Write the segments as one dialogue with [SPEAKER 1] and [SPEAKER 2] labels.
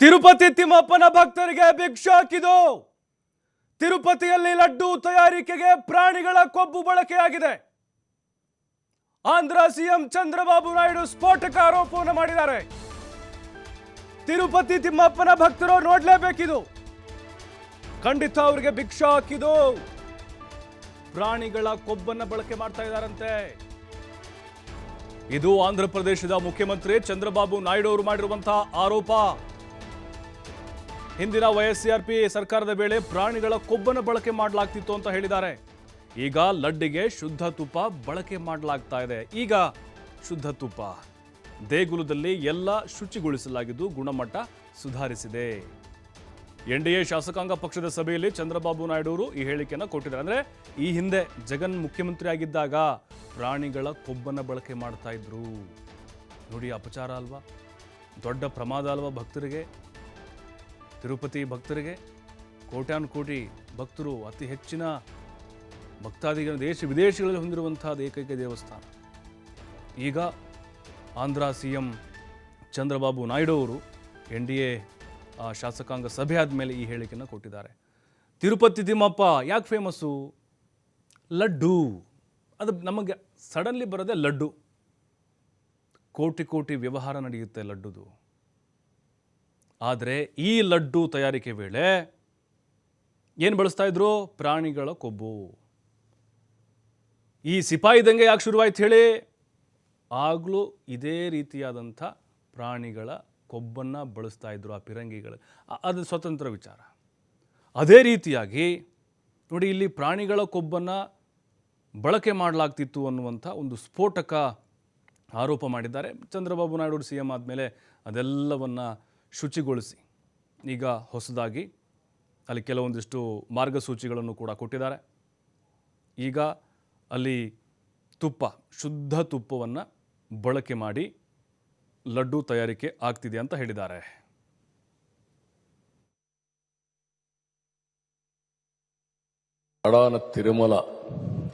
[SPEAKER 1] ತಿರುಪತಿ ತಿಮ್ಮಪ್ಪನ ಭಕ್ತರಿಗೆ ಭಿಕ್ಷ ಹಾಕಿದು. ತಿರುಪತಿಯಲ್ಲಿ ಲಡ್ಡು ತಯಾರಿಕೆಗೆ ಪ್ರಾಣಿಗಳ ಕೊಬ್ಬು ಬಳಕೆಯಾಗಿದೆ. ಆಂಧ್ರ ಸಿಎಂ ಚಂದ್ರಬಾಬು ನಾಯ್ಡು ಸ್ಫೋಟಕ ಆರೋಪವನ್ನು ಮಾಡಿದ್ದಾರೆ. ತಿರುಪತಿ ತಿಮ್ಮಪ್ಪನ ಭಕ್ತರು ನೋಡ್ಲೇಬೇಕಿದು. ಖಂಡಿತ ಅವರಿಗೆ ಭಿಕ್ಷ ಹಾಕಿದು. ಪ್ರಾಣಿಗಳ ಕೊಬ್ಬನ್ನು ಬಳಕೆ ಮಾಡ್ತಾ ಇದ್ದಾರಂತೆ. ಇದು ಆಂಧ್ರ ಪ್ರದೇಶದ ಮುಖ್ಯಮಂತ್ರಿ ಚಂದ್ರಬಾಬು ನಾಯ್ಡು ಅವರು ಮಾಡಿರುವಂತಹ ಆರೋಪ. ಹಿಂದಿನ ವೈಎಸ್ಆರ್ಪಿ ಸರ್ಕಾರದ ವೇಳೆ ಪ್ರಾಣಿಗಳ ಕೊಬ್ಬನ ಬಳಕೆ ಮಾಡಲಾಗ್ತಿತ್ತು ಅಂತ ಹೇಳಿದ್ದಾರೆ. ಈಗ ಲಡ್ಡಿಗೆ ಶುದ್ಧ ತುಪ್ಪ ಬಳಕೆ ಮಾಡಲಾಗ್ತಾ ಇದೆ. ಈಗ ಶುದ್ಧ ತುಪ್ಪ. ದೇಗುಲದಲ್ಲಿ ಎಲ್ಲ ಶುಚಿಗೊಳಿಸಲಾಗಿದ್ದು ಗುಣಮಟ್ಟ ಸುಧಾರಿಸಿದೆ. ಎನ್ ಡಿ ಎ ಶಾಸಕಾಂಗ ಪಕ್ಷದ ಸಭೆಯಲ್ಲಿ ಚಂದ್ರಬಾಬು ನಾಯ್ಡು ಅವರು ಈ ಹೇಳಿಕೆಯನ್ನು ಕೊಟ್ಟಿದ್ದಾರೆ. ಅಂದರೆ ಈ ಹಿಂದೆ ಜಗನ್ ಮುಖ್ಯಮಂತ್ರಿ ಆಗಿದ್ದಾಗ ಪ್ರಾಣಿಗಳ ಕೊಬ್ಬನ್ನು ಬಳಕೆ ಮಾಡ್ತಾ ಇದ್ರು. ನೋಡಿ, ಅಪಚಾರ ಅಲ್ವಾ? ದೊಡ್ಡ ಪ್ರಮಾದ ಅಲ್ವಾ ಭಕ್ತರಿಗೆ? ತಿರುಪತಿ ಭಕ್ತರಿಗೆ? ಕೋಟ್ಯಾನು ಕೋಟಿ ಭಕ್ತರು, ಅತಿ ಹೆಚ್ಚಿನ ಭಕ್ತಾದಿಗಳ ದೇಶ, ವಿದೇಶಗಳಲ್ಲಿ ಹೊಂದಿರುವಂತಹ ಏಕೈಕ ದೇವಸ್ಥಾನ. ಈಗ ಆಂಧ್ರ ಸಿ ಎಂ ಚಂದ್ರಬಾಬು ನಾಯ್ಡು ಅವರು ಎನ್ ಡಿ ಎ ಶಾಸಕಾಂಗ ಸಭೆ ಆದಮೇಲೆ ಈ ಹೇಳಿಕೆಯನ್ನು ಕೊಟ್ಟಿದ್ದಾರೆ. ತಿರುಪತಿ ತಿಮ್ಮಪ್ಪ ಯಾಕೆ ಫೇಮಸ್ಸು ಲಡ್ಡು. ಅದು ನಮಗೆ ಸಡನ್ಲಿ ಬರೋದೇ ಲಡ್ಡು. ಕೋಟಿ ಕೋಟಿ ವ್ಯವಹಾರ ನಡೆಯುತ್ತೆ ಲಡ್ಡುದು. ಆದರೆ ಈ ಲಡ್ಡು ತಯಾರಿಕೆ ವೇಳೆ ಏನು ಬಳಸ್ತಾ ಇದ್ರು? ಪ್ರಾಣಿಗಳ ಕೊಬ್ಬು. ಈ ಸಿಪಾಯಿ ದಂಗೆ ಯಾಕೆ ಶುರುವಾಯ್ತು ಹೇಳಿ? ಆಗಲೂ ಇದೇ ರೀತಿಯಾದಂಥ ಪ್ರಾಣಿಗಳ ಕೊಬ್ಬನ್ನು ಬಳಸ್ತಾ ಇದ್ರು ಆ ಪಿರಂಗಿಗಳು. ಅದು ಸ್ವತಂತ್ರ ವಿಚಾರ. ಅದೇ ರೀತಿಯಾಗಿ ನೋಡಿ, ಇಲ್ಲಿ ಪ್ರಾಣಿಗಳ ಕೊಬ್ಬನ್ನು ಬಳಕೆ ಮಾಡಲಾಗ್ತಿತ್ತು ಅನ್ನುವಂಥ ಒಂದು ಸ್ಫೋಟಕ ಆರೋಪ ಮಾಡಿದ್ದಾರೆ. ಚಂದ್ರಬಾಬು ನಾಯ್ಡು ಸಿ ಎಂ ಆದಮೇಲೆ ಅದೆಲ್ಲವನ್ನು ಶುಚಿಗೊಳಿಸಿ ಈಗ ಹೊಸದಾಗಿ ಅಲ್ಲಿ ಕೆಲವೊಂದಿಷ್ಟು ಮಾರ್ಗಸೂಚಿಗಳನ್ನು ಕೂಡ ಕೊಟ್ಟಿದ್ದಾರೆ. ಈಗ ಅಲ್ಲಿ ತುಪ್ಪ, ಶುದ್ಧ ತುಪ್ಪವನ್ನು ಬಳಕೆ ಮಾಡಿ ಲಡ್ಡು ತಯಾರಿಕೆ ಆಗ್ತಿದೆ ಅಂತ ಹೇಳಿದ್ದಾರೆ.
[SPEAKER 2] ಅಡಾನ ತಿರುಮಲ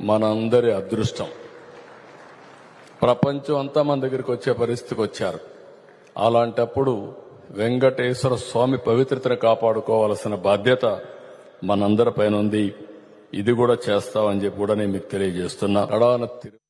[SPEAKER 2] మనందరి అదృష్టం. ప్రపంచం అంతా మన దగ్గరికి వచ్చే పరిస్థితికి వచ్చారు. అలాంటప్పుడు వెంకటేశ్వర స్వామి పవిత్రతను కాపాడుకోవాల్సిన బాధ్యత మనందరి పైన ఉంది ఇది కూడా చేస్తామని చెప్పి కూడా నేను మీకు తెలియజేస్తున్నా. తిరు-